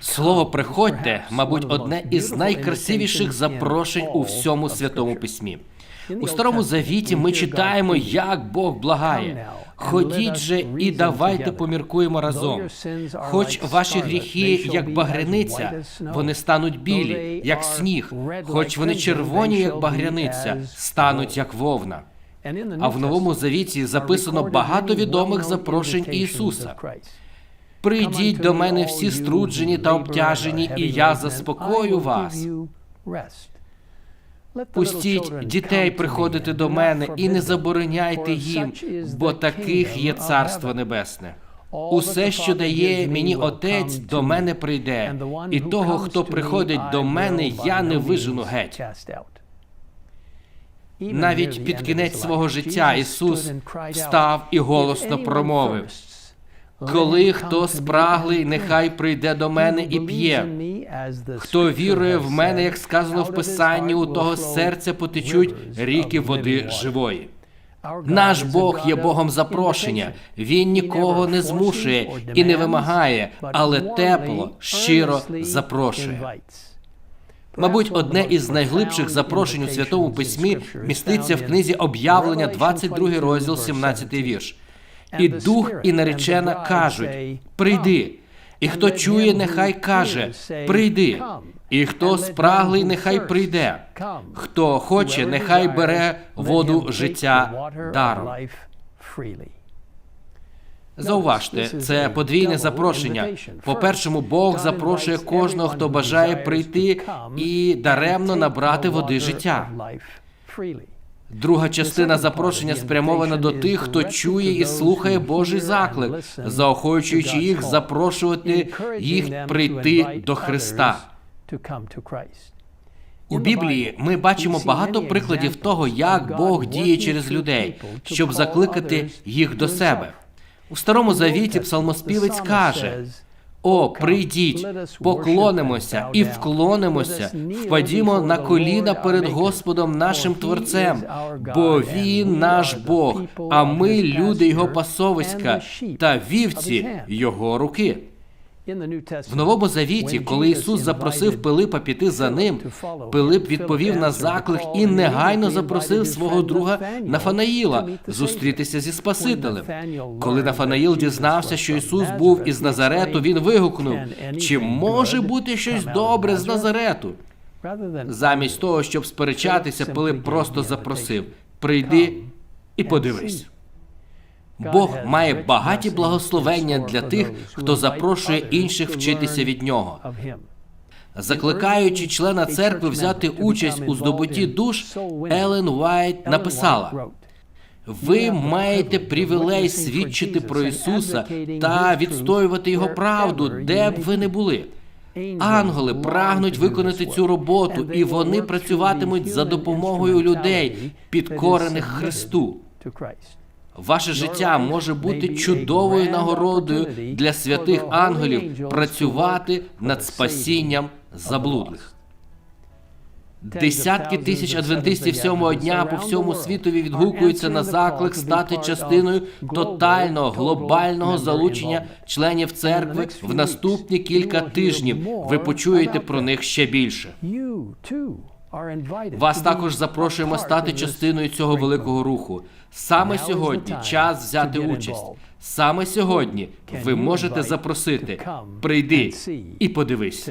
Слово приходьте, мабуть, одне із найкрасивіших запрошень у всьому святому письмі. У старому завіті ми читаємо, як Бог благає. Ходіть же і давайте поміркуємо разом. Хоч ваші гріхи, як багряниця, вони стануть білі, як сніг, хоч вони червоні, як багряниця, стануть як вовна. А в новому завіті записано багато відомих запрошень Ісуса. Прийдіть до мене всі струджені та обтяжені, і я заспокою вас. Пустіть дітей приходити до мене і не забороняйте їм, бо таких є царство небесне. Усе, що дає мені отець, до мене прийде, і того, хто приходить до мене, я не вижену геть. Навіть під кінець свого життя Ісус встав і голосно промовив: Коли хто спраглий, нехай прийде до мене і п'є. Хто вірує в мене, як сказано в Писанні, у того серця потечуть ріки води живої. Наш Бог є Богом запрошення. Він нікого не змушує і не вимагає, але тепло, щиро запрошує. Мабуть, одне із найглибших запрошень у святому письмі міститься в книзі об'явлення, 22 розділ, 17 вірш. І дух, і наречена кажуть: прийди. І хто чує, нехай каже: прийди. І хто спраглий, нехай прийде. Хто хоче, нехай бере воду життя даром. Зауважте, це подвійне запрошення. По першому, Бог запрошує кожного, хто бажає прийти і даремно набрати води життя. Друга частина запрошення спрямована до тих, хто чує і слухає Божий заклик, заохочуючи їх запрошувати їх прийти до Христа. У Біблії ми бачимо багато прикладів того, як Бог діє через людей, щоб закликати їх до себе. У старому завіті псалмоспівець каже: О, прийдіть, поклонимося і вклонимося, впадімо на коліна перед Господом нашим Творцем, бо Він наш Бог, а ми люди Його пасовиська та вівці Його руки. В новому завіті, коли Ісус запросив Пилипа піти за ним, Пилип відповів на заклик і негайно запросив свого друга Нафанаїла зустрітися зі Спасителем. Коли Нафанаїл дізнався, що Ісус був із Назарету, він вигукнув: чи може бути щось добре з Назарету? Замість того, щоб сперечатися, Пилип просто запросив: прийди і подивись. Бог має багаті благословення для тих, хто запрошує інших вчитися від нього. Закликаючи члена церкви взяти участь у здобутті душ, Елен Уайт написала: ви маєте привілей свідчити про Ісуса та відстоювати Його правду, де б ви не були. Ангели прагнуть виконати цю роботу, і вони працюватимуть за допомогою людей, підкорених Христу. Ваше життя може бути чудовою нагородою для святих ангелів працювати над спасінням заблудлих. Десятки тисяч адвентистів сьомого дня по всьому світові відгукуються на заклик стати частиною тотального глобального залучення членів церкви в наступні кілька тижнів. Ви почуєте про них ще більше. Вас також запрошуємо стати частиною цього великого руху. Саме сьогодні час взяти участь. Саме сьогодні ви можете запросити. Прийди і подивись.